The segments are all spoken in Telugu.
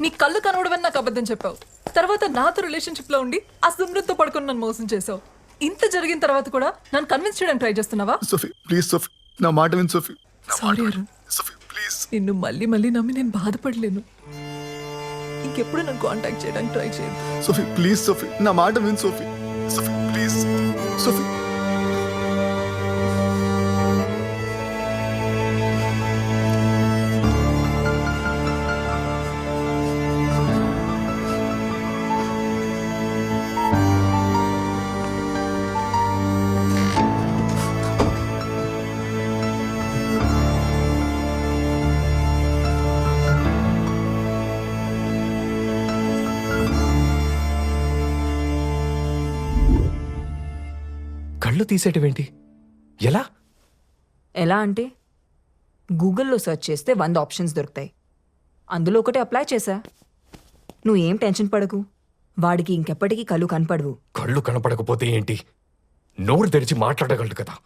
నీ కళ్ళు కనవడమని నాకు అబద్ధం చెప్పావు. తర్వాత నాతో రిలేషన్షిప్లో ఉండి ఆ సుమ్రత్తో పడుకొని నన్ను మోసం చేసావు ఇంత జరిగిన తర్వాత కూడా నన్ను కన్విన్స్ చేయడానికి ట్రై చేస్తున్నావా? సోఫీ ప్లీజ్ సోఫీ నా మాట విను Sophie. Sorry Arun. Sophie please. నిన్ను మళ్ళీ మళ్ళీ నమ్మి నేను బాధపడలేను. ఇంకెప్పుడు నన్ను కాంటాక్ట్ చేయడానికి ట్రై చేయదు సోఫీ ప్లీజ్ సోఫీ నా మాట విను సోఫీ. Sophie please. సోఫీ తీసేటివేంటి? ఎలా? ఎలా అంటే గూగుల్లో సెర్చ్ చేస్తే వంద ఆప్షన్స్ దొరుకుతాయి. అందులో ఒకటి అప్లై చేశా. నువ్వు ఏం టెన్షన్ పడకు. వాడికి ఇంకెప్పటికీ కళ్ళు కనపడవు. కళ్ళు కనపడకపోతే ఏంటి? నోరు తెరిచి మాట్లాడగలడు కదా.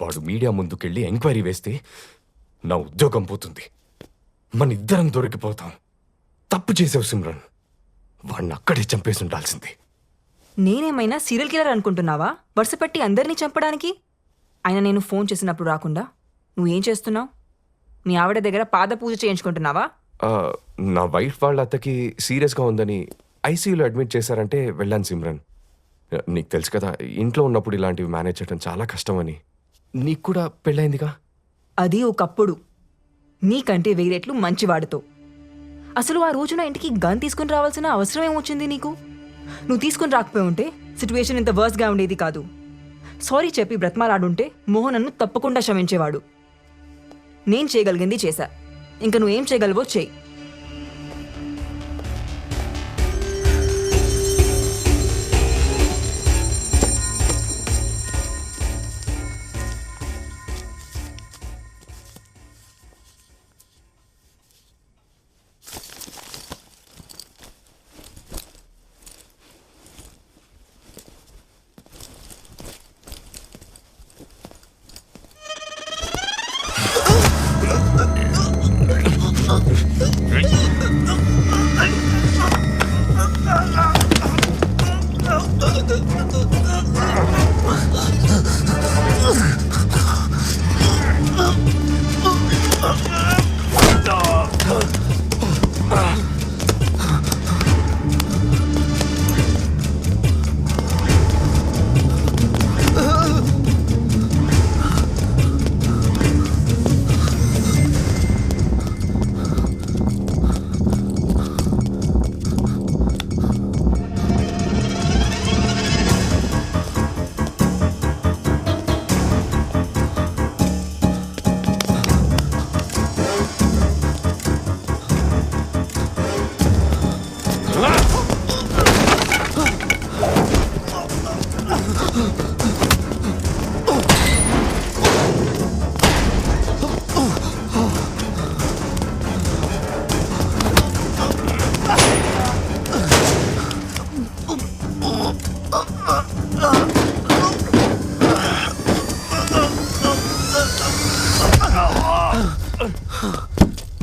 వాడు మీడియా ముందుకెళ్ళి ఎంక్వైరీ వేస్తే నా ఉద్యోగం పోతుంది. మన ఇద్దరం దొరికిపోతాం. తప్పు చేసావు సిమ్రన్. వాడిని అక్కడే చంపేసి ఉండాల్సింది. నేనేమైనా సీరియల్ కిల్లర్ అనుకుంటున్నావా? వరుస పెట్టి అందరినీ చంపడానికి? ఆయన నేను ఫోన్ చేసినప్పుడు రాకుండా? నువ్వేం చేస్తున్నావు? మీ ఆవిడ దగ్గర పాద పూజ చేయించుకుంటున్నావా? ఆ, నా వైఫ్ వాళ్ళ అత్తకి సీరియస్గా ఉందని ఐసీయూలో అడ్మిట్ చేశారంటే వెళ్ళాను సిమ్రన్. నీకు తెలుసు కదా ఇంట్లో ఉన్నప్పుడు ఇలాంటివి మేనేజ్ చేయడం చాలా కష్టమని. నీకు కూడా పెళ్ళైందిగా అది ఒకప్పుడు. నీకంటే వేరేట్లు మంచివాడితో. అసలు ఆ రోజున ఇంటికి గన్ తీసుకుని రావాల్సిన అవసరం ఏమొచ్చింది నీకు? నువ్వు తీసుకుని రాకపోయి ఉంటే సిచ్యువేషన్ ఇంత వర్స్గా ఉండేది కాదు. సారీ చెప్పి బ్రతమాలాడుంటే మోహన్ నన్ను తప్పకుండా క్షమించేవాడు. నేను చేయగలిగింది చేశా. ఇంకా నువ్వేం చేయగలవో చేయి.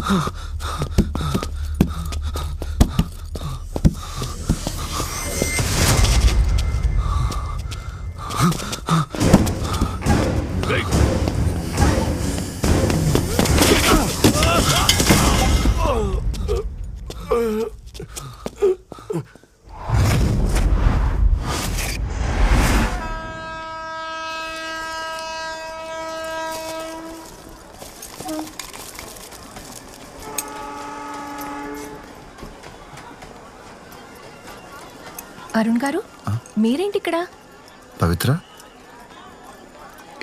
huh. అరుణ్ గారు మీరేంటి ఇక్కడ? పవిత్ర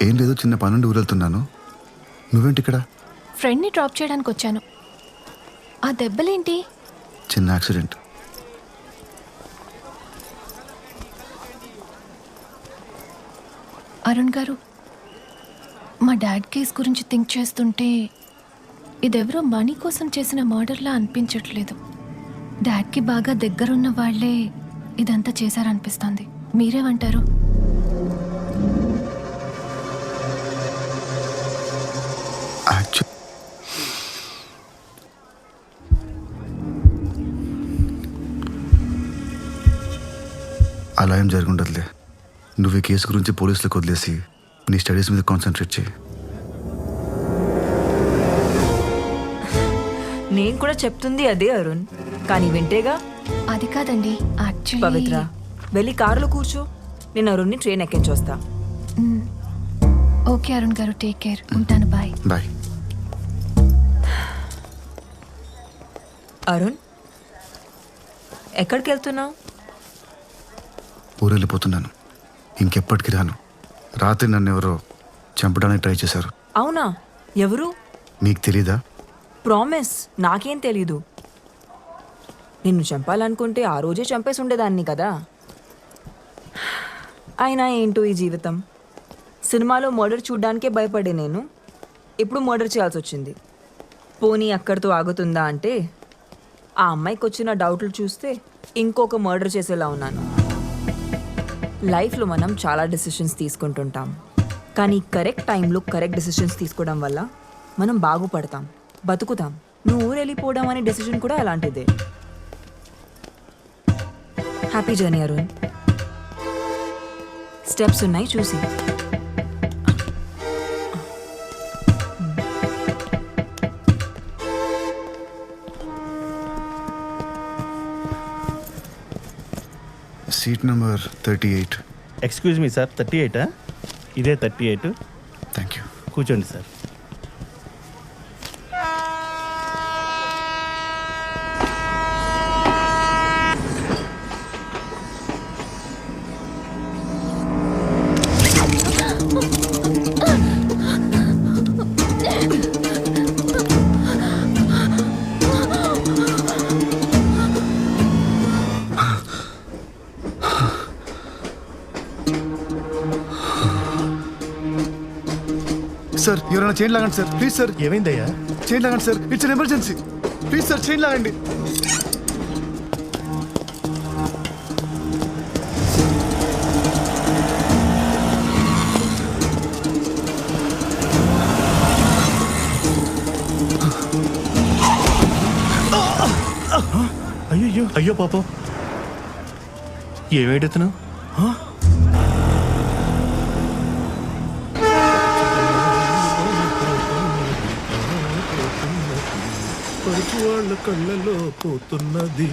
ఏం లేదు చిన్న పనుండి ఊరెళ్తున్నాను. నువ్వేంటి ఇక్కడ? ఫ్రెండ్ని డ్రాప్ చేయడానికి వచ్చాను. ఆ దెబ్బలేంటి? చిన్న యాక్సిడెంట్. అరుణ్ గారు మా డాడ్ కేస్ గురించి థింక్ చేస్తుంటే ఇదెవరో మనీ కోసం చేసిన మర్డర్లా అనిపించట్లేదు. డాడ్కి బాగా దగ్గరున్న వాళ్ళే ఇదంతా చేశారనిపిస్తోంది. మీరేమంటారు? అలా ఏం జరుగుండదులే. నువ్వు ఈ కేసు గురించి పోలీసులకు వదిలేసి నీ స్టడీస్ మీద కాన్సన్ట్రేట్ చేయి. నేను కూడా చెప్తుంది అదే అరుణ్. కానీ వింటేగా అది కాదండి యాక్చువల్లీ పవిత్ర వెళ్ళి కారులో కూర్చో. నేను అరుణ్ని train ఎక్కించొస్తా okay Arun garu take care ఉంటాను బాయ్ బాయ్ అరుణ్ ఎక్కడికి వెళ్తున్నావు? ఊరు వెళ్ళిపోతున్నాను ఇంకెప్పటికి రాను. రాత్రి నన్ను ఎవరో చంపడానికి ట్రై చేశారు. అవునా? ఎవరు? మీకు తెలీదా? ప్రామిస్. నాకేం తెలీదు. నిన్ను చంపాలనుకుంటే ఆ రోజే చంపేసి ఉండేదాన్ని కదా. అయినా ఏంటో ఈ జీవితం? సినిమాలో మర్డర్ చూడ్డానికే భయపడే నేను. ఇప్పుడు మర్డర్ చేయాల్సి వచ్చింది పోనీ అక్కడితో ఆగుతుందా అంటే ఆ అమ్మాయికి వచ్చిన డౌట్లు చూస్తే ఇంకొక మర్డర్ చేసేలా ఉన్నాను. లైఫ్లో మనం చాలా డెసిషన్స్ తీసుకుంటుంటాం. కానీ కరెక్ట్ టైంలో కరెక్ట్ డెసిషన్స్ తీసుకోవడం వల్ల మనం బాగుపడతాం బతుకుతాం. నువ్వు ఊరు వెళ్ళిపోవడం అనే డెసిషన్ కూడా అలాంటిదే. హ్యాపీ జర్నీ అరుణ్ స్టెప్స్ ఉన్నాయి చూసి. Seat number thirty eight excuse me sir thirty ఎయిటా ఇదే థర్టీ ఎయిట్ థ్యాంక్ యూ కూర్చోండి సార్ ఎవరైనా చైన్ లాగండి సార్. ప్లీజ్ సార్ ఏమైందయ్యా? చైన్ లాగండి sir it's emergency please sir chain లాగండి. అయ్యో అయ్యో పాపం. ఏమేడుతున్నావు వాళ్ళ కళ్ళలో పోతున్నది.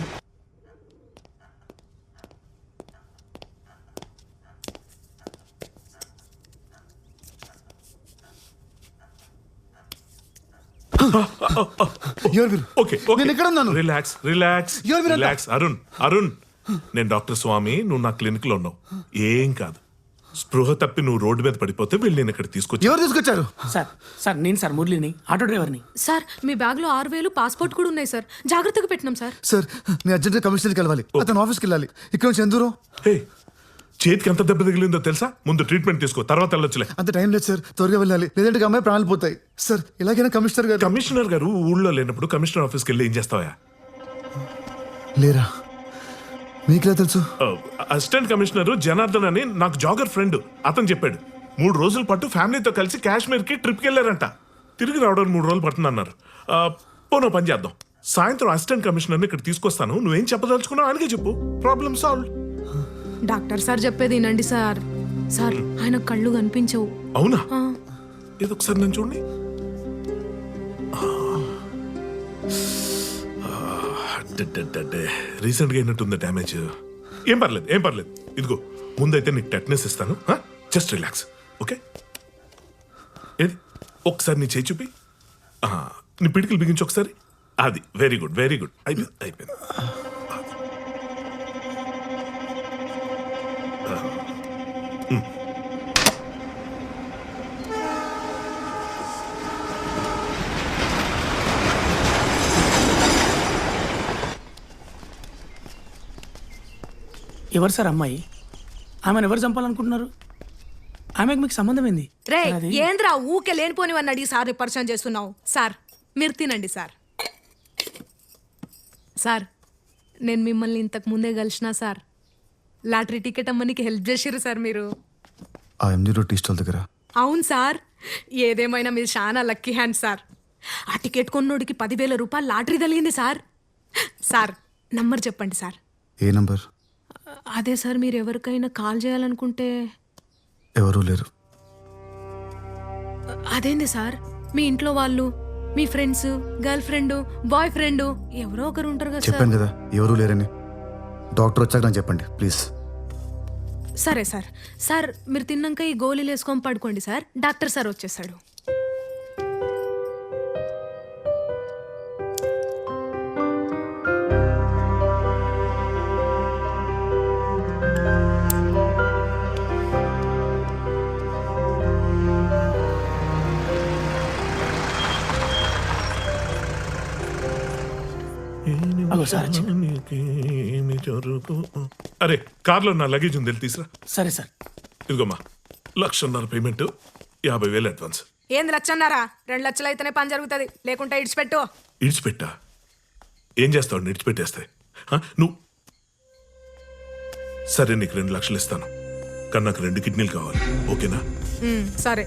ఓకే నేను ఎక్కడ ఉన్నాను? రిలాక్స్ రిలాక్స్ మీరంతా? రిలాక్స్ అరుణ్ అరుణ్ నేను డాక్టర్ స్వామి నువ్వు నా క్లినిక్లో ఉన్నావు. ఏం కాదు. స్పృహ తప్పి నువ్వు రోడ్డు మీద పడిపోతే వెళ్ళి నేను ఇక్కడ తీసుకొచ్చి ఎవరు తీసుకొచ్చారు? సార్ సార్ నేను సార్ మురళిని ఆటో డ్రైవర్ని. సార్ మీ బ్యాగ్లో ఆరు వేలు పాస్పోర్ట్ కూడా ఉన్నాయి సార్. జాగ్రత్తగా పెట్టినాం సార్. సార్ నేను అర్జెంట్గా కమిషనర్కి వెళ్ళాలి. అతను ఆఫీస్కి వెళ్ళాలి. ఇక్కడ నుంచి ఎంత దూరం హే, చేతికి ఎంత దెబ్బ తగిలిందో తెలుసా? ముందు ట్రీట్మెంట్ తీసుకో తర్వాత వెళ్ళొచ్చులే. అంత టైం లేదు సార్ త్వరగా వెళ్ళాలి. లేదంటే అమ్మాయి ప్రాణాలు పోతాయి. సార్ ఇలాగైనా కమిషనర్ గారు కమిషనర్ గారు ఊళ్ళో లేనప్పుడు కమిషనర్ ఆఫీస్కి వెళ్ళి ఏం చేస్తావా లేరా? మీకులా తెలుసు? అసిస్టెంట్ కమిషనర్ జనార్దన్ అని నాకు జాగర్ ఫ్రెండ్ అతను చెప్పాడు. మూడు రోజుల పాటు ఫ్యామిలీతో కలిసి కాశ్మీర్కి ట్రిప్కి వెళ్ళారంట తిరిగి రావడానికి మూడు రోజులు పడుతుంది అన్నారు ఆ, పోనో పని చేద్దాం. సాయంత్రం అసిస్టెంట్ కమిషనర్ని ఇక్కడ తీసుకొస్తాను. నువ్వేం చెప్పదలుచుకున్నావు ఆయనకే చెప్పు. ప్రాబ్లమ్ సాల్వ్ డాక్టర్ సార్ చెప్పేది వినండి సార్. సార్ ఆయన కళ్ళు కనిపించవు. అవునా? ఇది ఒకసారి నన్ను చూడండి. రీసెంట్గా అయినట్టుంది డ్యామేజ్ ఏం పర్లేదు ఏం పర్లేదు. ఇదిగో ముందైతే నీకు టెట్నెస్ ఇస్తాను జస్ట్ రిలాక్స్ ఓకే ఏది? ఒకసారి నీ చేయి చూపి. నీ పిడికిలు బిగించి ఒకసారి. అది వెరీ గుడ్ వెరీ గుడ్ అయిపోయింది అయిపోయింది. ఎవరు సార్ అమ్మాయి? ఆమెను ఎవరు చంపాలనుకుంటున్నారు? ఆమెకు మీకు సంబంధం ఏంది? రే ఏంద్రా ఊకే లేనిపోనివని అడిగి సార్ పరిచయం చేస్తున్నావు? సార్ మీరు తినండి సార్. సార్ నేను మిమ్మల్ని ఇంతకు ముందే కలిసిన సార్ లాటరీ టికెట్ అమ్మనికి హెల్ప్ చేసిర్రు సార్ మీరు. ఆ ఎంజీ రోడ్ టీ స్టాల్ దగ్గర. అవును సార్ ఏదేమైనా మీరు చాలా లక్కీ హ్యాండ్ సార్. ఆ టికెట్ కొన్నోడికి పదివేల రూపాయలు లాటరీ తగిలింది సార్. సార్ నంబర్ చెప్పండి సార్. ఏ నంబర్? అదే సార్ మీరు ఎవరికైనా కాల్ చేయాలనుకుంటే ఎవరూ లేరు. అదేంది సార్? మీ ఇంట్లో వాళ్ళు మీ friends girlfriend boyfriend ఎవరో ఒకరు ఉంటారు కదా సార్. చెప్పాను కదా ఎవరూ లేరని. డాక్టర్ వచ్చాక నాకు చెప్పండి ప్లీజ్. సరే సార్. సార్ మీరు తిన్నాక ఈ గోళీలు వేసుకొని పడుకోండి సార్. డాక్టర్ సార్ వచ్చేసాడు. సార్. నీకేమి జరుగు అరే కార్లో నా లగేజ్ ఉంది వెళ్ళి తీసురా. సరే సార్. ఇదిగోమ్మా లక్షన్నర పేమెంట్ యాభై వేలు అడ్వాన్స్ ఏంది లచ్చన్నారా రెండు లక్షలు అయితేనే పని జరుగుతుంది. లేకుంటే ఇడిచిపెట్టు. ఇడిచిపెట్టా? ఏం చేస్తావు ఇడిచిపెట్టేస్తే? నువ్వు సరే నీకు రెండు లక్షలు ఇస్తాను. కానీ నాకు రెండు కిడ్నీలు కావాలి. ఓకేనా? ఉమ్, సరే.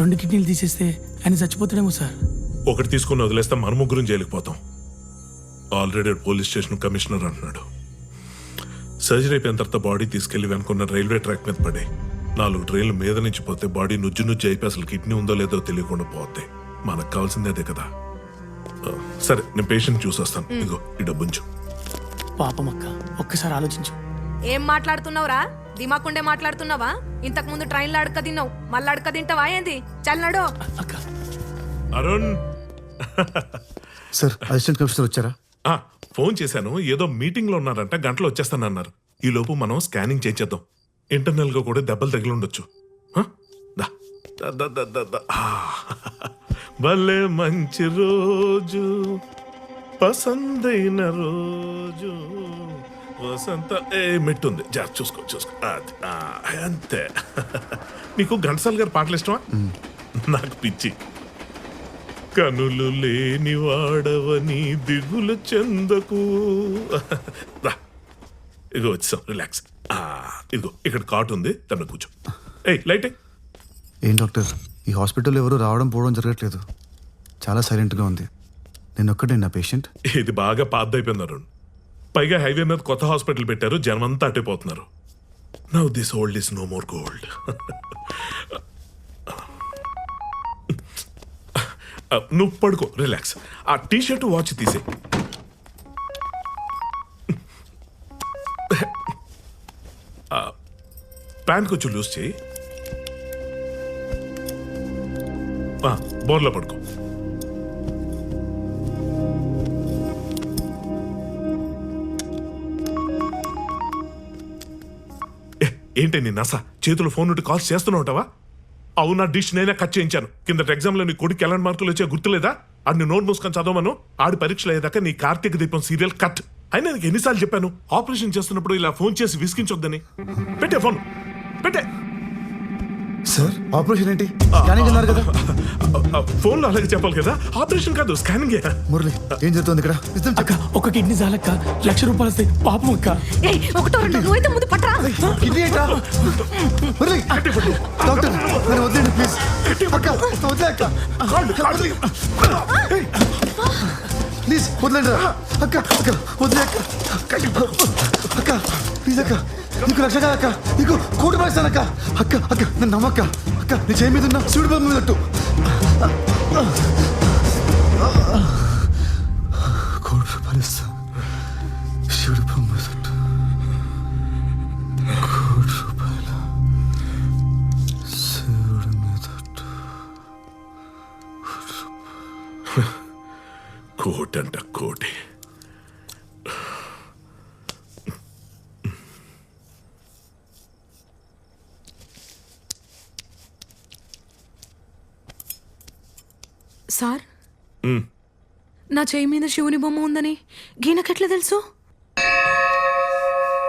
రెండు కిడ్నీలు తీసేస్తే ఆయన చచ్చిపోతాడేమో సార్. ఒకటి తీసుకుని వదిలేస్తే మన ముగ్గురం జైలుకి ఆల్రెడీ పోలీస్ స్టేషన్ కమిషనర్ అంటున్నాడు. సర్జరీ అయిపోయిన తర్వాత బాడీ తీసుకెళ్ళి వెనుకున్న రైల్వే ట్రాక్ మీద పడే నాలుగు ట్రైన్లు మీద నుంచి పోతే బాడీ నుజ్జు నుజ్జు అయిపోయి అసలు కిడ్నీ ఉందో లేదో తెలియకుండా పోతే. మనకు కావాల్సిందే అదే కదా. ఆ, సరే నేను పేషెంట్ చూసి వస్తాను ఇదిగో ఈ డబ్బుంచు పాపం అక్క ఒక్కసారి ఆలోచించు. ఏం మాట్లాడుతున్నావురా? దిమాకుండే మాట్లాడుతున్నావా? ఇంతకు ముందు ట్రైన్లో అడక తిన్నావు మళ్ళీ అడక తింటావా ఏంది? చల్లనాడు అక్క. అరుణ్! సార్ అసిస్టెంట్ కమిషనర్ వచ్చారా? ఆ, ఫోన్ చేశాను. ఏదో మీటింగ్లో ఉన్నారంట గంటలో వచ్చేస్తానన్నారు. ఈ లోపు మనం స్కానింగ్ చేయించేద్దాం. ఇంటర్నల్గా కూడా దెబ్బలు తగిలి ఉండొచ్చు. ఆ? దా. దా, దా, దా, దా, దా. ఆ. భలే మంచి రోజు. పసందైన రోజు. వసంత ఏ మెట్టుంది జాగ్రత్త చూసుకో చూసుకో. అది, ఆ, అంతే. నీకు ఘంటసాల గారి పాటలు ఇష్టమా? నాకు పిచ్చి. కనులు లేని వాడవని దిగులు చెందకు. రా. ఇదిగో వచ్చాం రిలాక్స్ ఆ, ఇదిగో ఇక్కడ కాట్ ఉంది తన కూర్చో. ఏయ్ లైట్. ఏం? డాక్టర్? ఈ హాస్పిటల్ ఎవరు రావడం పోవడం జరగట్లేదు. చాలా సైలెంట్గా ఉంది. నేను ఒక్కటే నా పేషెంట్. ఇది బాగా పాద్దయిపోయింది అరుణ్. పైగా హైవే మీద కొత్త హాస్పిటల్ పెట్టారు జనమంతా అట్టేపోతున్నారు now this old is no more gold నువ్వు పడుకో రిలాక్స్ ఆ టీ షర్ట్ వాచ్ తీసే ప్యాంట్ కొంచెం లూజ్ చేయి. ఆ, బోర్లో పడుకో. ఏ, ఏంటి నీ నస? చేతులు ఫోన్ నుండి కాల్స్ చేస్తూనే ఉంటావా? అవునా డిష్ నేనే కట్ చేయించాను. కింద ఎగ్జామ్లో నీ కొడుకు ఎలాంటి మార్కులు వచ్చే గుర్తులేదా? అన్ని నోట్ మూసుకొని చదవమను. ఆడి పరీక్షలు అయ్యేదాకా నీ కార్తీక దీపం సీరియల్ కట్ అయినా నీకు ఎన్నిసార్లు చెప్పాను? ఆపరేషన్ చేస్తున్నప్పుడు ఇలా ఫోన్ చేసి విసిగించొద్దని. పెట్టే ఫోన్. పెట్టే. సార్ ఆపరేషన్ ఏంటి? స్కానింగ్ అన్నారు కదా. ఫోన్లో అలాగే చెప్పాలి కదా. ఆపరేషన్ కాదు స్కానింగ్. మురళి ఏం జరుగుతుంది ఇక్కడ? నిజం చెప్పు. ఒక కిడ్నీ చాలక్క. లక్ష రూపాయలు వస్తాయి. పాపం అక్క. ఏయ్ ఒకటో రెండు నువ్వైతే ముందు పట్టరా కిడ్నీ ఏంటా మురళి డాక్టర్ నన్ను వద్దండి ప్లీజ్. అక్క వద్దే అక్క. ప్లీజ్ వదలండి. అక్క అక్క వదిలే అక్క. అక్క ప్లీజ్ అక్క. నీకు లక్ష కాదు అక్క. నీకు కోటి పడిస్తాను అక్క. అక్క అక్క నన్ను నమ్మక్క. అక్క నీ చేయి మీద ఉన్న శివుడి బొమ్మ మీదట్టు పెట్టు. కోటి రూపాయలు శివుడి బొమ్మ మీదట్టు కోటి రూపాయల శివుడి మీదట్టు కోటంట కోటి అంట కోటి సార్ నా చేయి మీద శివుని బొమ్మ ఉందని గీనకెట్లా తెలుసు?